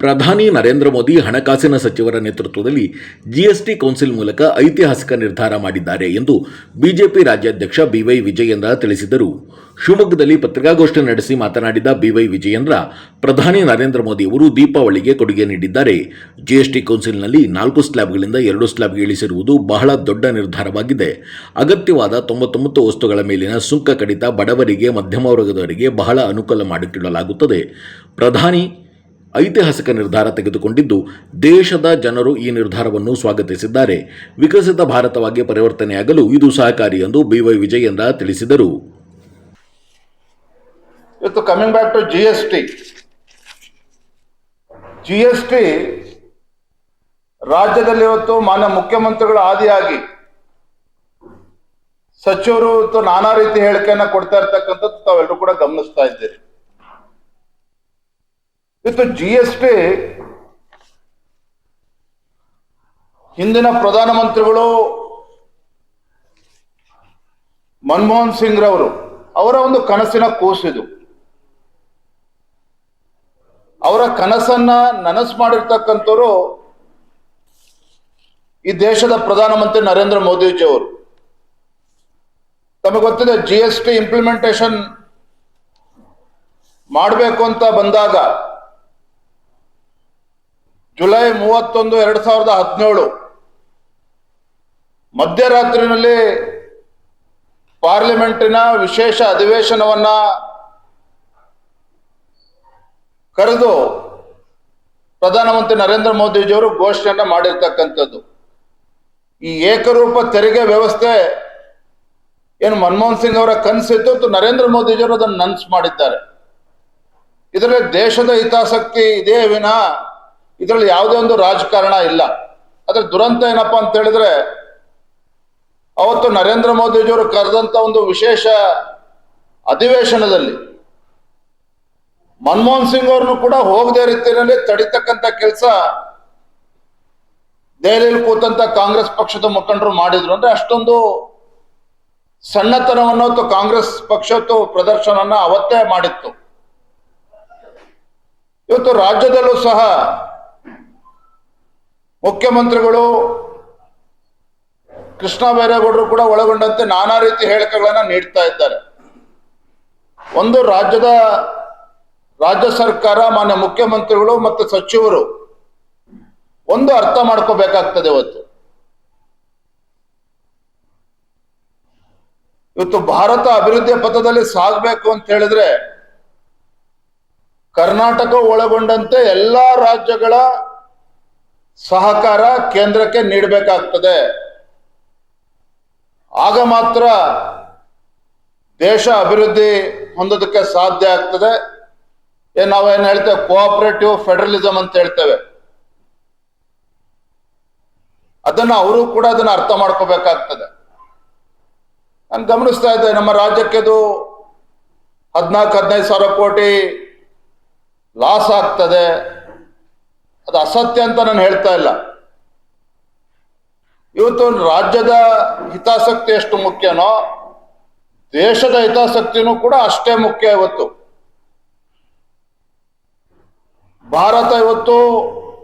ಪ್ರಧಾನಿ ನರೇಂದ್ರ ಮೋದಿ ಹಣಕಾಸಿನ ಸಚಿವರ ನೇತೃತ್ವದಲ್ಲಿ ಜಿಎಸ್ಟಿ ಕೌನ್ಸಿಲ್ ಮೂಲಕ ಐತಿಹಾಸಿಕ ನಿರ್ಧಾರ ಮಾಡಿದ್ದಾರೆ ಎಂದು ಬಿಜೆಪಿ ರಾಜ್ಯಾಧ್ಯಕ್ಷ ಬಿವೈ ವಿಜಯೇಂದ್ರ ತಿಳಿಸಿದರು. ಶಿವಮೊಗ್ಗದಲ್ಲಿ ಪತ್ರಿಕಾಗೋಷ್ಠಿ ನಡೆಸಿ ಮಾತನಾಡಿದ ಬಿವೈ ವಿಜಯೇಂದ್ರ, ಪ್ರಧಾನಿ ನರೇಂದ್ರ ಮೋದಿ ಅವರು ದೀಪಾವಳಿಗೆ ಕೊಡುಗೆ ನೀಡಿದ್ದಾರೆ. ಜಿಎಸ್ಟಿ ಕೌನ್ಸಿಲ್ನಲ್ಲಿ ನಾಲ್ಕು ಸ್ಲ್ಯಾಬ್ಗಳಿಂದ ಎರಡು ಸ್ಲ್ಯಾಬ್ಗೆ ಇಳಿಸಿರುವುದು ಬಹಳ ದೊಡ್ಡ ನಿರ್ಧಾರವಾಗಿದೆ. ಅಗತ್ಯವಾದ ತೊಂಬತ್ತೊಂಬತ್ತು ವಸ್ತುಗಳ ಮೇಲಿನ ಸುಂಕ ಕಡಿತ ಬಡವರಿಗೆ ಮಧ್ಯಮ ವರ್ಗದವರಿಗೆ ಬಹಳ ಅನುಕೂಲ ಮಾಡಿಕೊಳ್ಳಲಾಗುತ್ತದೆ ಪ್ರಧಾನಿ ಐತಿಹಾಸಿಕ ನಿರ್ಧಾರ ತೆಗೆದುಕೊಂಡಿದ್ದು, ದೇಶದ ಜನರು ಈ ನಿರ್ಧಾರವನ್ನು ಸ್ವಾಗತಿಸಿದ್ದಾರೆ. ವಿಕಸಿತ ಭಾರತವಾಗಿ ಪರಿವರ್ತನೆಯಾಗಲು ಇದು ಸಹಕಾರಿ ಎಂದು ಬಿವೈ ವಿಜಯೇಂದ್ರ ತಿಳಿಸಿದರು. ಇವತ್ತು coming back to G S T G S T ರಾಜ್ಯದಲ್ಲಿ ಇವತ್ತು ಮಾನ್ಯ ಮುಖ್ಯಮಂತ್ರಿಗಳ ಆದಿಯಾಗಿ ಸಚಿವರು ನಾನಾ ರೀತಿ ಹೇಳಿಕೆಯನ್ನ ಕೊಡ್ತಾ ಇರ್ತಕ್ಕಂಥದ್ದು ತಾವೆಲ್ಲರೂ ಕೂಡ ಗಮನಿಸ್ತಾ ಇದ್ದೀರಿ. ಇವತ್ತು ಜಿ ಎಸ್ ಪಿ ಹಿಂದಿನ ಪ್ರಧಾನಮಂತ್ರಿಗಳು ಮನಮೋಹನ್ ಸಿಂಗ್ ರವರು ಅವರ ಒಂದು ಕನಸಿನ ಕೂಸಿದು ಅವರ ಕನಸನ್ನ ನನಸು ಮಾಡಿರ್ತಕ್ಕಂಥವ್ರು ಈ ದೇಶದ ಪ್ರಧಾನಮಂತ್ರಿ ನರೇಂದ್ರ ಮೋದಿಜಿ ಅವರು ತಮಗೆ ಗೊತ್ತಿದೆ ಜಿ ಎಸ್ ಟಿ ಇಂಪ್ಲಿಮೆಂಟೇಷನ್ ಮಾಡಬೇಕು ಅಂತ ಬಂದಾಗ ಜುಲೈ ಮೂವತ್ತೊಂದು, ಎರಡ್ ಸಾವಿರದ ಹದಿನೇಳು. ಮಧ್ಯರಾತ್ರಿನಲ್ಲಿ ಪಾರ್ಲಿಮೆಂಟಿನ ವಿಶೇಷ ಅಧಿವೇಶನವನ್ನ ಕರೆದು ಪ್ರಧಾನಮಂತ್ರಿ ನರೇಂದ್ರ ಮೋದಿಜಿಯವರು ಘೋಷಣೆಯನ್ನ ಮಾಡಿರ್ತಕ್ಕಂಥದ್ದು. ಈ ಏಕರೂಪ ತೆರಿಗೆ ವ್ಯವಸ್ಥೆ ಏನು ಮನಮೋಹನ್ ಸಿಂಗ್ ಅವರ ಕನಸಿತ್ತು ಮತ್ತು ನರೇಂದ್ರ ಮೋದಿಜಿಯವರು ಅದನ್ನು ನನ್ಸ್ ಮಾಡಿದ್ದಾರೆ. ಇದರಲ್ಲಿ ದೇಶದ ಹಿತಾಸಕ್ತಿ ಇದೇ ವಿನ ಇದರಲ್ಲಿ ಯಾವುದೇ ಒಂದು ರಾಜಕಾರಣ ಇಲ್ಲ. ಆದ್ರೆ ದುರಂತ ಏನಪ್ಪಾ ಅಂತ ಹೇಳಿದ್ರೆ, ಅವತ್ತು ನರೇಂದ್ರ ಮೋದಿಜಿಯವರು ಕರೆದಂತ ಒಂದು ವಿಶೇಷ ಅಧಿವೇಶನದಲ್ಲಿ ಮನಮೋಹನ್ ಸಿಂಗ್ ಅವ್ರನ್ನು ಕೂಡ ಹೋಗದೇ ರೀತಿಯಲ್ಲಿ ತಡಿತಕ್ಕಂತ ಕೆಲಸ ದೆಹಲಿಯಲ್ಲಿ ಕೂತಂತ ಕಾಂಗ್ರೆಸ್ ಪಕ್ಷದ ಮುಖಂಡರು ಮಾಡಿದ್ರು. ಅಂದ್ರೆ ಅಷ್ಟೊಂದು ಸಣ್ಣತನವನ್ನು ಅಥವಾ ಕಾಂಗ್ರೆಸ್ ಪಕ್ಷದ್ದು ಪ್ರದರ್ಶನವನ್ನ ಅವತ್ತೇ ಮಾಡಿತ್ತು. ಇವತ್ತು ರಾಜ್ಯದಲ್ಲೂ ಸಹ ಮುಖ್ಯಮಂತ್ರಿಗಳು ಕೃಷ್ಣ ಬೈರೇಗೌಡರು ಕೂಡ ಒಳಗೊಂಡಂತೆ ನಾನಾ ರೀತಿ ಹೇಳಿಕೆಗಳನ್ನ ನೀಡ್ತಾ ಇದ್ದಾರೆ. ಒಂದು ರಾಜ್ಯದ ರಾಜ್ಯ ಸರ್ಕಾರ, ಮಾನ್ಯ ಮುಖ್ಯಮಂತ್ರಿಗಳು ಮತ್ತು ಸಚಿವರು ಒಂದು ಅರ್ಥ ಮಾಡ್ಕೋಬೇಕಾಗ್ತದೆ ಇವತ್ತು. ಇವತ್ತು ಭಾರತ ಅಭಿವೃದ್ಧಿಯ ಪಥದಲ್ಲಿ ಸಾಗಬೇಕು ಅಂತ ಹೇಳಿದ್ರೆ ಕರ್ನಾಟಕ ಒಳಗೊಂಡಂತೆ ಎಲ್ಲಾ ರಾಜ್ಯಗಳ ಸಹಕಾರ ಕೇಂದ್ರಕ್ಕೆ ನೀಡಬೇಕಾಗ್ತದೆ. ಆಗ ಮಾತ್ರ ದೇಶ ಅಭಿವೃದ್ಧಿ ಹೊಂದೋದಕ್ಕೆ ಸಾಧ್ಯ ಆಗ್ತದೆ. ನಾವೇನು ಹೇಳ್ತೇವೆ? ಕೋಆಪರೇಟಿವ್ ಫೆಡರಲಿಸಮ್ ಅಂತ ಹೇಳ್ತೇವೆ. ಅದನ್ನ ಅವರು ಕೂಡ ಅದನ್ನ ಅರ್ಥ ಮಾಡ್ಕೋಬೇಕಾಗ್ತದೆ. ನಾನು ಗಮನಿಸ್ತಾ ಇದ್ದೆ, ನಮ್ಮ ರಾಜ್ಯಕ್ಕೆದು ಹದಿನಾಲ್ಕು, ಹದಿನೈದು ಸಾವಿರ ಕೋಟಿ ಲಾಸ್ ಆಗ್ತದೆ. ಅದು ಅಸತ್ಯ ಅಂತ ನಾನು ಹೇಳ್ತಾ ಇಲ್ಲ. ಇವತ್ತು ರಾಜ್ಯದ ಹಿತಾಸಕ್ತಿ ಎಷ್ಟು ಮುಖ್ಯನೋ, ದೇಶದ ಹಿತಾಸಕ್ತಿನೂ ಕೂಡ ಅಷ್ಟೇ ಮುಖ್ಯ ಇವತ್ತು. ಭಾರತ ಇವತ್ತು,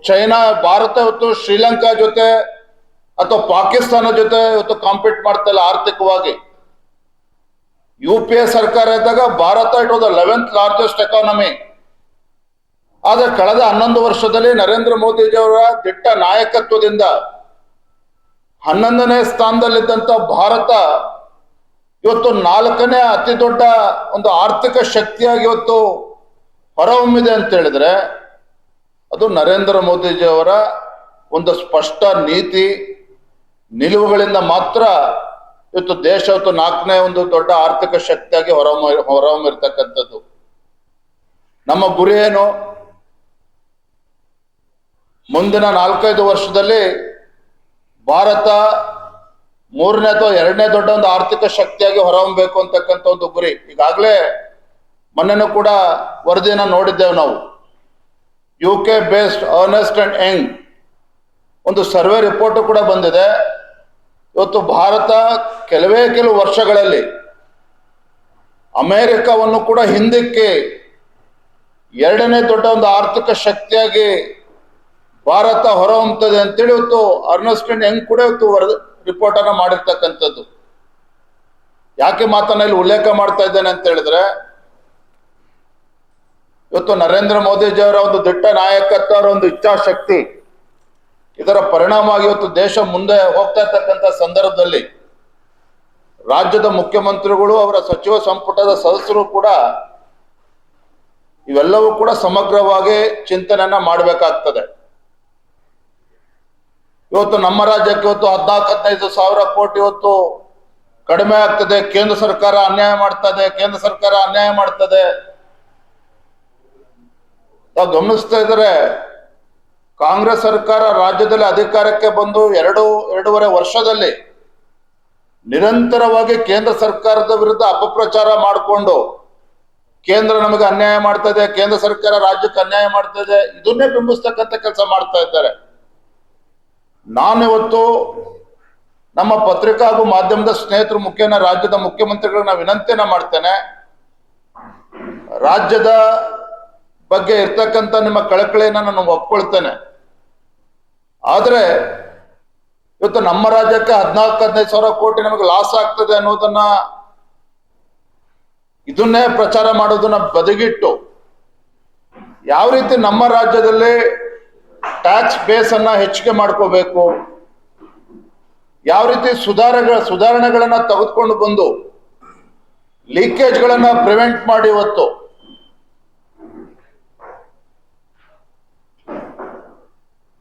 ಚೈನಾ, ಭಾರತ ಇವತ್ತು, ಶ್ರೀಲಂಕಾ ಜೊತೆ ಅಥವಾ ಪಾಕಿಸ್ತಾನ ಜೊತೆ ಇವತ್ತು ಕಾಂಪೀಟ್ ಮಾಡ್ತಾ ಇಲ್ಲ ಆರ್ಥಿಕವಾಗಿ. ಯು ಪಿ ಎ ಸರ್ಕಾರ ಇದ್ದಾಗ Bharat it eleventh largest economy ಆದ್ರೆ ಕಳೆದ ಹನ್ನೊಂದು ವರ್ಷದಲ್ಲಿ ನರೇಂದ್ರ ಮೋದಿಜಿಯವರ ದಿಟ್ಟ ನಾಯಕತ್ವದಿಂದ ಹನ್ನೊಂದನೇ ಸ್ಥಾನದಲ್ಲಿದ್ದಂತ ಭಾರತ ಇವತ್ತು ನಾಲ್ಕನೇ ಅತಿ ದೊಡ್ಡ ಒಂದು ಆರ್ಥಿಕ ಶಕ್ತಿಯಾಗಿ ಇವತ್ತು ಹೊರಹೊಮ್ಮಿದೆ ಅಂತ ಹೇಳಿದ್ರೆ ಅದು ನರೇಂದ್ರ ಮೋದಿಜಿಯವರ ಒಂದು ಸ್ಪಷ್ಟ ನೀತಿ, ನಿಲುವುಗಳಿಂದ ಮಾತ್ರ ಇವತ್ತು ದೇಶ ಇವತ್ತು ನಾಲ್ಕನೇ ಒಂದು ದೊಡ್ಡ ಆರ್ಥಿಕ ಶಕ್ತಿಯಾಗಿ ಹೊರಹೊಮ್ಮ, ಹೊರಹೊಮ್ಮಿರ್ತಕ್ಕಂಥದ್ದು. ನಮ್ಮ ಗುರಿ ಏನು? ಮುಂದಿನ ನಾಲ್ಕೈದು ವರ್ಷದಲ್ಲಿ ಭಾರತ ಮೂರನೇ ಅಥವಾ ಎರಡನೇ ದೊಡ್ಡ ಒಂದು ಆರ್ಥಿಕ ಶಕ್ತಿಯಾಗಿ ಹೊರಹೊಮ್ಮಬೇಕು ಅಂತಕ್ಕಂಥ ಒಂದು ಗುರಿ. ಈಗಾಗಲೇ ಮೊನ್ನೆನೂ ಕೂಡ ವರದಿಯನ್ನ ನೋಡಿದ್ದೇವೆ ನಾವು. U K based Ernst and Young ಒಂದು ಸರ್ವೆ ರಿಪೋರ್ಟ್ ಕೂಡ ಬಂದಿದೆ. ಇವತ್ತು ಭಾರತ ಕೆಲವೇ ಕೆಲವು ವರ್ಷಗಳಲ್ಲಿ ಅಮೇರಿಕಾವನ್ನು ಕೂಡ ಹಿಂದಕ್ಕೆ ಎರಡನೇ ದೊಡ್ಡ ಒಂದು ಆರ್ಥಿಕ ಶಕ್ತಿಯಾಗಿ ಭಾರತ ಹೊರಹೊಮ್ಮುತ್ತದೆ ಅಂತೇಳಿ ಇವತ್ತು ಅರ್ನಸ್ಟನ್ ಹೆಂಗ್ ಕೂಡ ಇವತ್ತು ವರದಿ ರಿಪೋರ್ಟ್ ಅನ್ನ ಮಾಡಿರ್ತಕ್ಕಂಥದ್ದು. ಯಾಕೆ ಮಾತನ್ನ ಇಲ್ಲಿ ಉಲ್ಲೇಖ ಮಾಡ್ತಾ ಇದ್ದೇನೆ ಅಂತ ಹೇಳಿದ್ರೆ, ಇವತ್ತು ನರೇಂದ್ರ ಮೋದಿಜಿಯವರ ಒಂದು ದಿಟ್ಟ ನಾಯಕತ್ವ ಒಂದು ಇಚ್ಛಾಶಕ್ತಿ, ಇದರ ಪರಿಣಾಮವಾಗಿ ಇವತ್ತು ದೇಶ ಮುಂದೆ ಹೋಗ್ತಾ ಇರ್ತಕ್ಕಂಥ ಸಂದರ್ಭದಲ್ಲಿ ರಾಜ್ಯದ ಮುಖ್ಯಮಂತ್ರಿಗಳು, ಅವರ ಸಚಿವ ಸಂಪುಟದ ಸದಸ್ಯರು ಕೂಡ ಇವೆಲ್ಲವೂ ಕೂಡ ಸಮಗ್ರವಾಗಿ ಚಿಂತನೆಯನ್ನ ಮಾಡಬೇಕಾಗ್ತದೆ. ಇವತ್ತು ನಮ್ಮ ರಾಜ್ಯಕ್ಕೆ ಇವತ್ತು ಹದಿನಾಲ್ಕು, ಹದಿನೈದು ಸಾವಿರ ಕೋಟಿ ಇವತ್ತು ಕಡಿಮೆ ಆಗ್ತದೆ. ಕೇಂದ್ರ ಸರ್ಕಾರ ಅನ್ಯಾಯ ಮಾಡ್ತದೆ. ಕೇಂದ್ರ ಸರ್ಕಾರ ಅನ್ಯಾಯ ಮಾಡ್ತದೆ. ನಾವು ಗಮನಿಸ್ತಾ ಇದ್ರೆ ಕಾಂಗ್ರೆಸ್ ಸರ್ಕಾರ ರಾಜ್ಯದಲ್ಲಿ ಅಧಿಕಾರಕ್ಕೆ ಬಂದು ಎರಡು, ಎರಡೂವರೆ ವರ್ಷದಲ್ಲಿ ನಿರಂತರವಾಗಿ ಕೇಂದ್ರ ಸರ್ಕಾರದ ವಿರುದ್ಧ ಅಪಪ್ರಚಾರ ಮಾಡಿಕೊಂಡು ಕೇಂದ್ರ ನಮಗೆ ಅನ್ಯಾಯ ಮಾಡ್ತದೆ, ಕೇಂದ್ರ ಸರ್ಕಾರ ರಾಜ್ಯಕ್ಕೆ ಅನ್ಯಾಯ ಮಾಡ್ತದೆ, ಇದನ್ನೇ ಬಿಂಬಿಸ್ತಕ್ಕಂಥ ಕೆಲಸ ಮಾಡ್ತಾ ಇದ್ದಾರೆ. ನಾನಿವತ್ತು ನಮ್ಮ ಪತ್ರಿಕಾ ಹಾಗೂ ಮಾಧ್ಯಮದ ಸ್ನೇಹಿತರು ಮುಖ್ಯನ ರಾಜ್ಯದ ಮುಖ್ಯಮಂತ್ರಿಗಳನ್ನ ವಿನಂತಿಯನ್ನ ಮಾಡ್ತೇನೆ. ರಾಜ್ಯದ ಬಗ್ಗೆ ಇರ್ತಕ್ಕಂಥ ನಿಮ್ಮ ಕಳಕಳಿಯನ್ನ ನಾನು ಒಪ್ಕೊಳ್ತೇನೆ. ಆದ್ರೆ ಇವತ್ತು ನಮ್ಮ ರಾಜ್ಯಕ್ಕೆ ಹದಿನಾಲ್ಕು, ಹದಿನೈದು ಸಾವಿರ ಕೋಟಿ ನಮಗೆ ಲಾಸ್ ಆಗ್ತದೆ ಅನ್ನೋದನ್ನ ಇದನ್ನೇ ಪ್ರಚಾರ ಮಾಡೋದನ್ನ ಬದಿಗಿಟ್ಟು ಯಾವ ರೀತಿ ನಮ್ಮ ರಾಜ್ಯದಲ್ಲಿ ಟ್ಯಾಕ್ಸ್ ಬೇಸ್ ಅನ್ನ ಹೆಚ್ಚಿಗೆ ಮಾಡ್ಕೋಬೇಕು. ಯಾವ ರೀತಿ ಸುಧಾರಗಳ, ಸುಧಾರಣೆಗಳನ್ನ ತೆಗೆದುಕೊಂಡು ಬಂದು ಲೀಕೇಜ್ಗಳನ್ನ ಪ್ರಿವೆಂಟ್ ಮಾಡಿ ಇವತ್ತು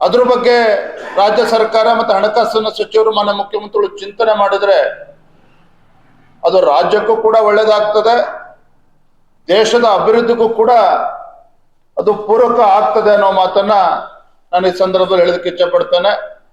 ಅದ್ರ ಬಗ್ಗೆ ರಾಜ್ಯ ಸರ್ಕಾರ ಮತ್ತು ಹಣಕಾಸಿನ ಸಚಿವರು ಮಾನ್ಯ ಮುಖ್ಯಮಂತ್ರಿಗಳು ಚಿಂತನೆ ಮಾಡಿದ್ರೆ ಅದು ರಾಜ್ಯಕ್ಕೂ ಕೂಡ ಒಳ್ಳೇದಾಗ್ತದೆ, ದೇಶದ ಅಭಿವೃದ್ಧಿಗೂ ಕೂಡ ಅದು ಪೂರಕ ಆಗ್ತದೆ ಅನ್ನೋ ಮಾತನ್ನ ನಾನು ಈ ಸಂದರ್ಭದಲ್ಲಿ ಹೇಳೋದಕ್ಕೆ ಇಚ್ಛೆ ಪಡ್ತೇನೆ